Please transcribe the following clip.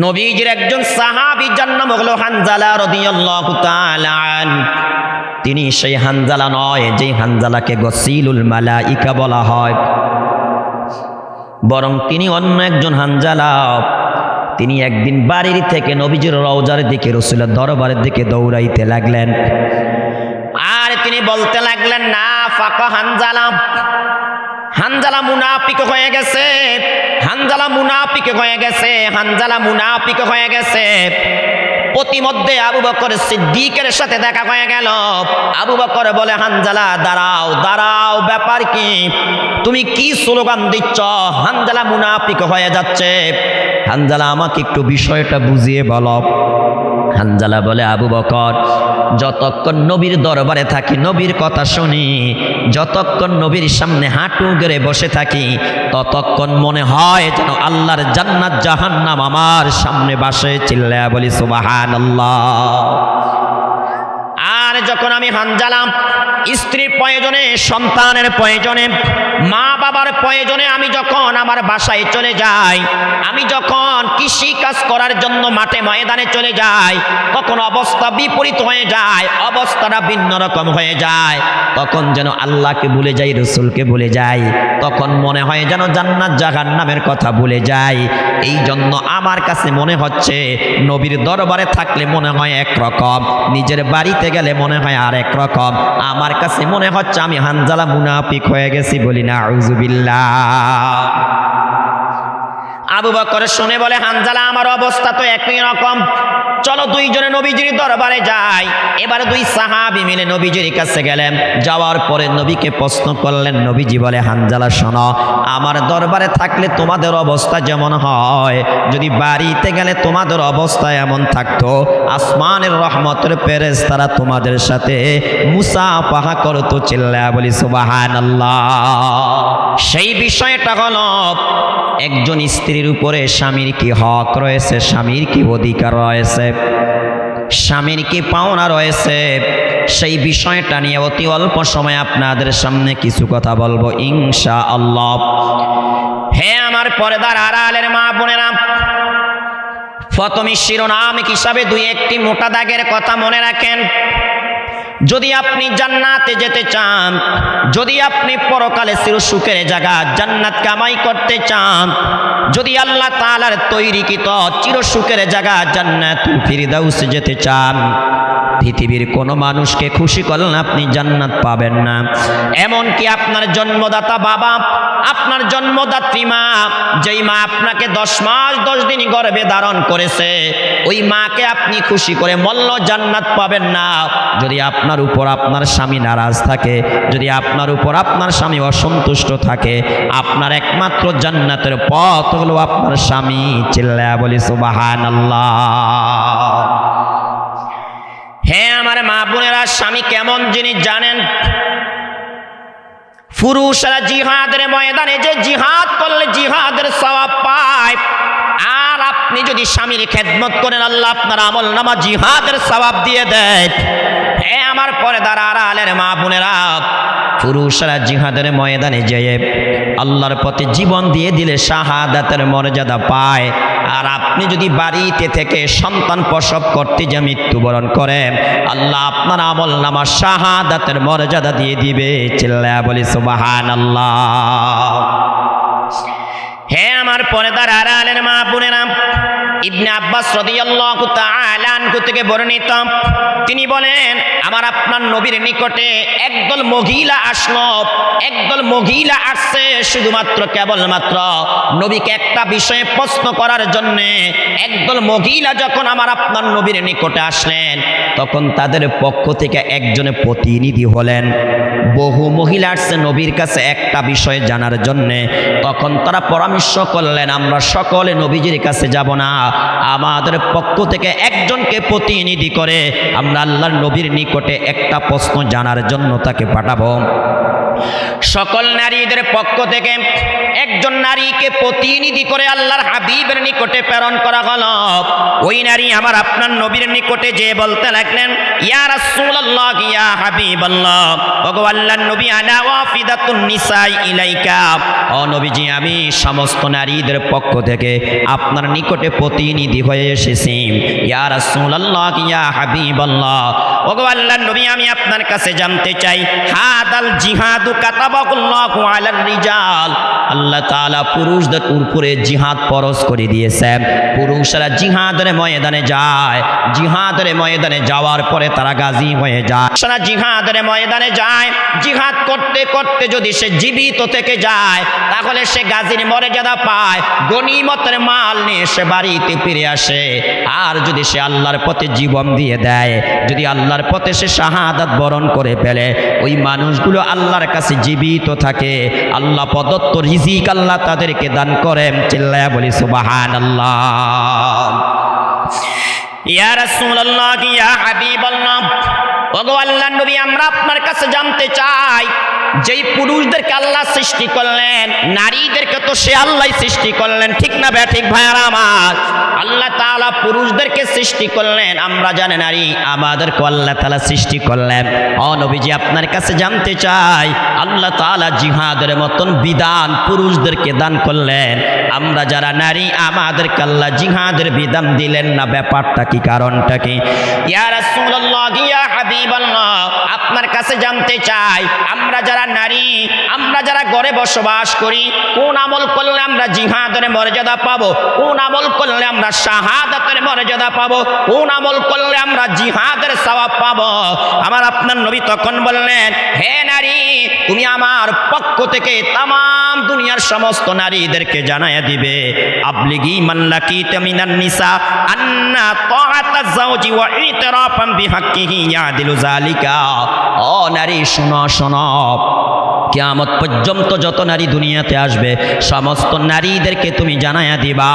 নবীজির একজন সাহাবি যার হলো হানজালা রাদিয়াল্লাহু তাআলা। তিনি সেই হানজালা নয় যে হানজালাকে গসিলুল মালাইকা বলা হয়। বরং তিনি অন্য একজন হানজালা। তিনি একদিন বাড়ির থেকে নবীজির রওজার দিকে, রসুলের দরবারের দিকে দৌড়াইতে লাগলেন। আর তিনি বলতে লাগলেন, না, ফাঁকা হানজালা। হানজালা মুনাফিক হয়ে গেছে। হানজালা মুনাফিক হয়ে গেছে, হানজালা মুনাফিক হয়ে গেছে। প্রতিমধ্যে আবু বকর সিদ্দিকের সাথে দেখা হয়ে গেল। আবু বকর বলে, হানজালা, দাঁড়াও দাঁড়াও, ব্যাপার কি? তুমি কি স্লোগান দিচ্ছ? হানজালা মুনাফিক হয়ে যাচ্ছে। হানজালা, আমাকে একটু বিষয়টা বুঝিয়ে বলো। হানজালা বলে, আবু বকর, যতক্ষণ নবীর দরবারে থাকি, নবীর কথা শুনি, যতক্ষণ নবীর সামনে হাঁটু গেড়ে বসে থাকি, ততক্ষণ মনে হয় যেন আল্লাহর জান্নাত জাহান্নাম আমার সামনে বাসে চিল্লা বলি সুবাহান আর যখন আমি হানজালাম, স্ত্রীর প্রয়োজনে, সন্তানের প্রয়োজনে মা বাবার প্রয়োজনে আমি যখন আমার বাসায় চলে যাই, আমি যখন কৃষি কাজ করার জন্য মাঠে ময়দানে চলে যাই, তখন অবস্থা বিপরীত হয়ে যায়, অবস্থাটা ভিন্ন রকম হয়ে যায়। তখন যেন আল্লাহকে ভুলে যাই, রসুলকে ভুলে যাই, তখন মনে হয় যেন জান্নাত জাহান নামের কথা ভুলে যাই। এই জন্য আমার কাছে মনে হচ্ছে, নবীর দরবারে থাকলে মনে হয় একরকম, নিজের বাড়িতে গেলে মনে হয় আর এক রকম। আমার কাছে মনে হচ্ছে আমি হানজালা মুনাফিক হয়ে গেছি বলি না আউজুবিল্লাহ আবু বকর শুনে বলে, হানজালা, আমার অবস্থা তো একই রকম। চলো দুইজনে নবীজির দরবারে যাই। এবার দুই সাহাবি মিলে নবীজির কাছে গেলেন। যাওয়ার পরে নবীকে প্রশ্ন করলেন, নবীজি বলে, হানজালা, শোনো, আমার দরবারে থাকলে তোমাদের অবস্থা যেমন হয়। যদি বাড়িতে গেলে তোমাদের অবস্থা এমন থাকতো, আসমানের রহমতের পেরেস তারা তোমাদের সাথে মুসা পাহা করতো চিল্লা বলি সুবাহান সেই বিষয়টা হলো, একজন স্ত্রীর উপরে স্বামীর কি হক রয়েছে? স্বামীর কি অধিকার রয়েছে? স্বামীর কি পাওনা রয়েছে? সেই বিষয়টা নিয়ে অতি অল্প সময় আপনাদের সামনে কিছু কথা বলব ইনশা আল্লাহ হে আমার পর্দার আড়ালের মা বোনেরা, প্রথমে শিরোনাম হিসাবে দুই একটি মোটা দাগের কথা মনে রাখেন। যদি আপনি জান্নাতে যেতে চান, যদি আপনি পরকালে চির সুখের জায়গা জান্নাত কামাই করতে চান, যদি আল্লাহ তালার তৈরিকৃত চির সুখের জায়গা জান্নাত ফিরদাউস যেতে চান পৃথিবীর কোনো মানুষকে খুশি করলেন আপনি জান্নাত পাবেন না। এমনকি আপনার জন্মদাতা বাবা, আপনার জন্মদাত্রী মা, যেই মা আপনাকে দশ মাস, দশ দিন গর্ভে ধারণ করেছে, ওই মাকে আপনি খুশি করে মল্ল জান্নাত পাবেন না। যদি আপনার উপর আপনার স্বামী নারাজ থাকে, যদি আপনার উপর আপনার স্বামী অসন্তুষ্ট থাকে, আপনার একমাত্র জান্নাতের পথ হলো আপনার স্বামী চিল্লা বলি সুবাহান হ্যাঁ আমার মা বোনেরা স্বামী কেমন যিনি জানেন? পুরুষরা জিহাদের ময়দানে যে জিহাদ করলে জিহাদের সবাব পায়। আর আপনি যদি স্বামীর খেদমত করেন, আল্লাহ আপনার আমল নামা জিহাদের সবাব দিয়ে দেয়। হ্যাঁ আমার পরে দ্বারা আলের মা বোনেরা পুরুষরা জিহাদের ময়দানে যেয়ে আল্লাহর পথে জীবন দিয়ে দিলে শাহাদাতের মর্যাদা পায়। আর আপনি যদি বাড়িতে থেকে সন্তান প্রসব করতে যে মৃত্যুবরণ করেন আল্লাহ আপনার আমল নামা শাহাদাতের মর্যাদা দিয়ে দিবে। চিল্লা বলি সুবাহান আল্লাহ হে আমার পরেদার আড়ালের মা বোনেরা ইবনে আব্বাস রাদিয়াল্লাহু তাআলা আনহু থেকে বর্ণিত, তিনি বলেন, আমার আপনার নবীর নিকটে একদল মহিলা আসলো। একদল মহিলা আসছে শুধুমাত্র, কেবলমাত্র নবীকে একটা বিষয়ে প্রশ্ন করার জন্য। একদল মহিলা যখন আমার আপনার নবীর নিকটে আসলেন, তখন তাদের পক্ষ থেকে একজনে প্রতিনিধি হলেন। বহু মহিলা আসছে নবীর কাছে একটা বিষয় জানার জন্যে। তখন তারা পরামর্শ করলেন, আমরা সকলে নবীজির কাছে যাব না। আমাদের পক্ষ থেকে একজনকে প্রতিনিধি করে আমরা আল্লাহর নবীর নিকটে একটা প্রশ্ন জানার জন্য তাকে পাঠাবো। সকল নারীদের পক্ষ থেকে একজন নারীকে প্রতিনিধি করে আল্লাহর হাবিবের নিকটে প্রেরণ করা হল। ওই নারী আমার আপনার নবীর নিকটে যে বলতে লাগলেন, ইয়া রাসূলুল্লাহ, ইয়া হাবিবাল্লাহ, ওগো আল্লাহর নবী, আনা ওয়াফিদাতুন নিসাই ইলাইকা। ও নবীজি, আমি সমস্ত নারীদের পক্ষ থেকে আপনার নিকটে প্রতিনিধি হয়ে এসেছি। ইয়া রাসূলুল্লাহ, ইয়া হাবিবাল্লাহ, ওগো আল্লাহর নবী, আমি আপনার কাছে জানতে চাই, হাদাল জিহাদু পুরুষদের উপরে জিহাদ ফরজ করে দিয়েছেন পুরুষরা জিহাদের ময়দানে যায়। জিহাদের ময়দানে যাওয়ার পরে তারা গাজী হয়ে যায়। সারা জিহাদের ময়দানে যায়। জিহাদ করতে করতে যদি সে জীবিত থেকে যায়, তাহলে সে গাজীর মর্যাদা পায়। গনিমতের মাল নিয়ে সে বাড়িতে ফিরে আসে। আর যদি সে আল্লাহর পথে জীবন দিয়ে দেয়, যদি আল্লাহর পথে সে শাহাদাত বরণ করে ফেলে, ওই মানুষগুলো আল্লাহর কাছে জীবিত থাকে। আল্লাহ প্রদত্ত রিজিক আল্লাহ তাদেরকে দান করেন। চিল্লায়া বলি সুবাহান আল্লাহ ইয়া রাসূলুল্লাহ, ইয়া হাবিবাল্লাহ। ওগো আল্লাহ নবী, আমরা আপনার কাছে জানতে চাই যেই পুরুষদেরকে আল্লাহ সৃষ্টি করলেন, নারীদেরকে তো সে আল্লাহ সৃষ্টি করলেন, ঠিক না ব্যা ঠিক ভাইয়ার আমার? আল্লাহ তালা পুরুষদেরকে সৃষ্টি করলেন, আমরা জানি নারী আমাদেরকে আল্লাহ তাআলা সৃষ্টি করলেন। ও নবীজি, আপনার কাছে জানতে চাই, আল্লাহ তাআলা জিহাদের মতন বিধান পুরুষদেরকে দান করলেন, আমরা যারা নারী, আমাদেরকে আল্লাহ জিহাদের বিধান দিলেন না, ব্যাপারটা কি, কারণটা কি? ইয়া রাসূলুল্লাহ, ইয়া হাবিবাল্লাহ আপনার কাছে জানতে চাই, আমরা যারা নারী, আমরা যারা ঘরে বসবাস করি, কোন আমল করলে আমরা জিহাদের মর্যাদা পাবো? কোন আমল করলে আমরা শাহাদাতের মর্যাদা পাবো? কোন আমল করলে আমরা জিহাদের সওয়াব পাবো? আমার আপনার নবী তখন বললেন, হে নারী, তুমি আমার পক্ষ থেকে তাম দুনিয়ার সমস্ত নারীদেরকে জানায়া দিবে। আবলিগি মাল্লাকি তামিনান নিসা আন্না ও নারী, শোনো শোনো। কিয়ামত পর্যন্ত যত নারী দুনিয়াতে আসবে, সমস্ত নারীদেরকে তুমি জানায়া দিবা।